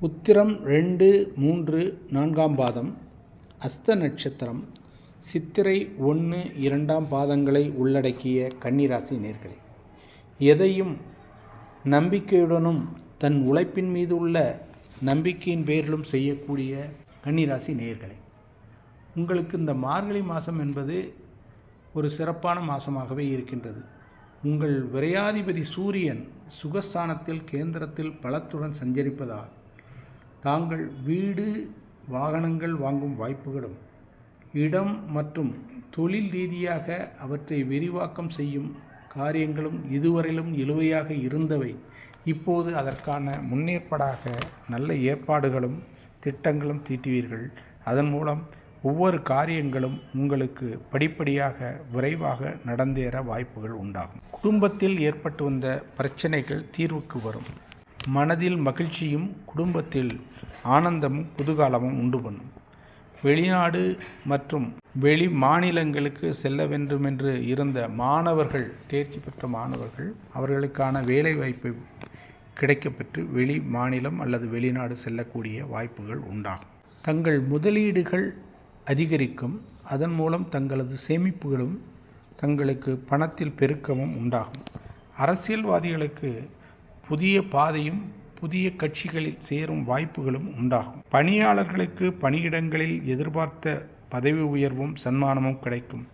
உத்திரம் ரெண்டு மூன்று நான்காம் பாதம் அஸ்த நட்சத்திரம் சித்திரை ஒன்று இரண்டாம் பாதங்களை உள்ளடக்கிய கன்னிராசி நேர்களே எதையும் நம்பிக்கையுடனும் தன் உழைப்பின் மீது உள்ள நம்பிக்கையின் பேரிலும் செய்யக்கூடிய கன்னிராசி நேர்களே உங்களுக்கு இந்த மார்கழி மாதம் என்பது ஒரு சிறப்பான மாதமாகவே இருக்கின்றது. உங்கள் விரையாதிபதி சூரியன் சுகஸ்தானத்தில் கேந்திரத்தில் பலத்துடன் சஞ்சரிப்பதால் தாங்கள் வீடு வாகனங்கள் வாங்கும் வாய்ப்புகளும் இடம் மற்றும் தொழில் ரீதியாக அவற்றை விரிவாக்கம் செய்யும் காரியங்களும் இதுவரையிலும் இழுவையாக இருந்தவை. இப்போது அதற்கான முன்னேற்பாடாக நல்ல ஏற்பாடுகளும் திட்டங்களும் தீட்டுவீர்கள். அதன் மூலம் ஒவ்வொரு காரியங்களும் உங்களுக்கு படிப்படியாக விரைவாக நடந்தேற வாய்ப்புகள் உண்டாகும். குடும்பத்தில் ஏற்பட்டு வந்த பிரச்சனைகள் தீர்வுக்கு வரும். மனதில் மகிழ்ச்சியும் குடும்பத்தில் ஆனந்தமும் புதுகாலமும் உண்டு பண்ணும். வெளிநாடு மற்றும் வெளி மாநிலங்களுக்கு செல்ல வேண்டும் என்று இருந்த மாணவர்கள் தேர்ச்சி பெற்ற மாணவர்கள் அவர்களுக்கான வேலைவாய்ப்பு கிடைக்கப்பெற்று வெளி மாநிலம் அல்லது வெளிநாடு செல்லக்கூடிய வாய்ப்புகள் உண்டாகும். தங்கள் முதலீடுகள் அதிகரிக்கும். அதன் மூலம் தங்களது சேமிப்புகளும் தங்களுக்கு பணத்தில் பெருக்கமும் உண்டாகும். அரசியல்வாதிகளுக்கு புதிய பாதையும் புதிய கட்சிகளில் சேரும் வாய்ப்புகளும் உண்டாகும். பணியாளர்களுக்கு பணியிடங்களில் எதிர்பார்த்த பதவி உயர்வும் சன்மானமும் கிடைக்கும்.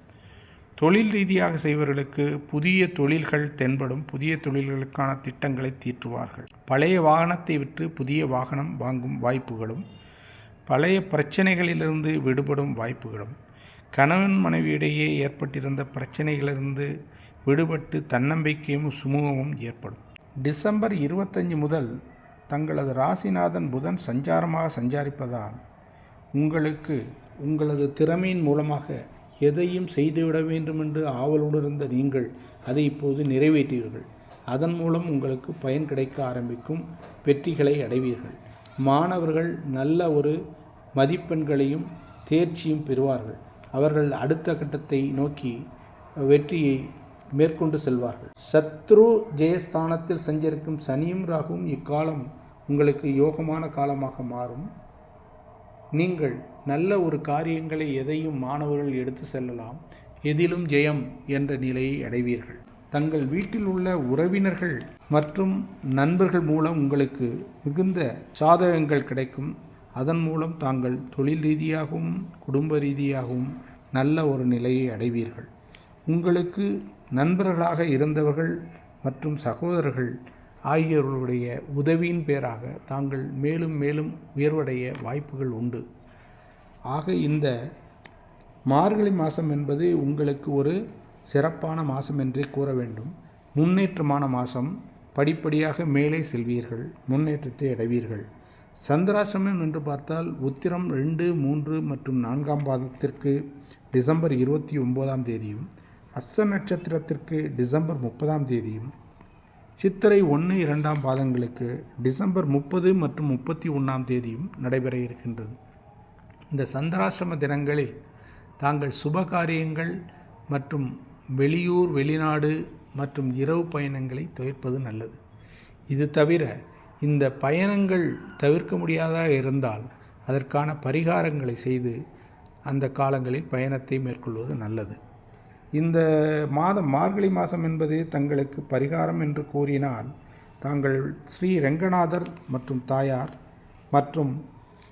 தொழில் ரீதியாக செய்வர்களுக்கு புதிய தொழில்கள் தென்படும் புதிய தொழில்களுக்கான திட்டங்களை தீற்றுவார்கள். பழைய வாகனத்தை விற்று புதிய வாகனம் வாங்கும் வாய்ப்புகளும் பழைய பிரச்சனைகளிலிருந்து விடுபடும் வாய்ப்புகளும். கணவன் மனைவியிடையே ஏற்பட்டிருந்த பிரச்சனைகளிலிருந்து விடுபட்டு தன்னம்பிக்கையும் சுமூகமும் ஏற்படும். டிசம்பர் இருபத்தஞ்சு முதல் தங்களது ராசிநாதன் புதன் சஞ்சாரமாக சஞ்சாரிப்பதால் உங்களுக்கு உங்களது திறமையின் மூலமாக எதையும் செய்துவிட வேண்டும் என்று ஆவலோடு இருந்த நீங்கள் அதை இப்போது நிறைவேற்றீர்கள் அதன் மூலம் உங்களுக்கு பயன் கிடைக்க ஆரம்பிக்கும் வெற்றிகளை அடைவீர்கள். மாணவர்கள் நல்ல ஒரு மதிப்பெண்களையும் தேர்ச்சியும் பெறுவார்கள். அவர்கள் அடுத்த கட்டத்தை நோக்கி வெற்றியை மேற்கொண்டு செல்வார்கள். சத்ரு ஜெயஸ்தானத்தில் சஞ்சரிக்கும் சனியும் ராகுவும் இக்காலம் உங்களுக்கு யோகமான காலமாக மாறும். நீங்கள் நல்ல ஒரு காரியங்களை எதையும் மாணவர்கள் எடுத்து செல்லலாம். எதிலும் ஜெயம் என்ற நிலையை அடைவீர்கள். தங்கள் வீட்டில் உள்ள உறவினர்கள் மற்றும் நண்பர்கள் மூலம் உங்களுக்கு மிகுந்த சாதகங்கள் கிடைக்கும். அதன் மூலம் தாங்கள் தொழில் ரீதியாகவும் குடும்ப ரீதியாகவும் நல்ல ஒரு நிலையை அடைவீர்கள். உங்களுக்கு நண்பர்களாக இருந்தவர்கள் மற்றும் சகோதரர்கள் ஆகியோர்களுடைய உதவியின் பேராக தாங்கள் மேலும் மேலும் உயர்வடைய வாய்ப்புகள் உண்டு. ஆக இந்த மார்கழி மாதம் என்பது உங்களுக்கு ஒரு சிறப்பான மாதம் என்றே கூற வேண்டும். முன்னேற்றமான மாதம் படிப்படியாக மேலே செல்வீர்கள். முன்னேற்றத்தை அடைவீர்கள். சந்திராசிரமம் என்று பார்த்தால் உத்திரம் ரெண்டு மூன்று மற்றும் நான்காம் பாதத்திற்கு டிசம்பர் இருபத்தி ஒம்போதாம் தேதியும் அஸ்த நட்சத்திரத்திற்கு டிசம்பர் முப்பதாம் தேதியும் சித்திரை ஒன்று இரண்டாம் பாதங்களுக்கு டிசம்பர் முப்பது மற்றும் முப்பத்தி ஒன்றாம் தேதியும் நடைபெற இருக்கின்றது. இந்த சந்திராசிரம தினங்களில் தாங்கள் சுப காரியங்கள் மற்றும் வெளியூர் வெளிநாடு மற்றும் இரவு பயணங்களை தவிர்ப்பது நல்லது. இது தவிர இந்த பயணங்கள் தவிர்க்க முடியாதாக இருந்தால் அதற்கான பரிகாரங்களை செய்து அந்த காலங்களில் பயணத்தை மேற்கொள்வது நல்லது. இந்த மாதம் மார்கழி மாதம் என்பது தங்களுக்கு பரிகாரம் என்று கூறினால் தாங்கள் ஸ்ரீ ரெங்கநாதர் மற்றும் தாயார் மற்றும்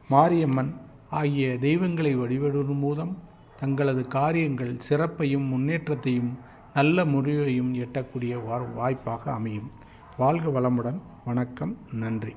மாரியம்மன் ஆகிய தெய்வங்களை வழிபடுவதன் மூலம் தங்களது காரியங்கள் சிறப்பையும் முன்னேற்றத்தையும் நல்ல முடிவையும் எட்டக்கூடிய வாய்ப்பாக அமையும். வாழ்க வளமுடன். வணக்கம். நன்றி.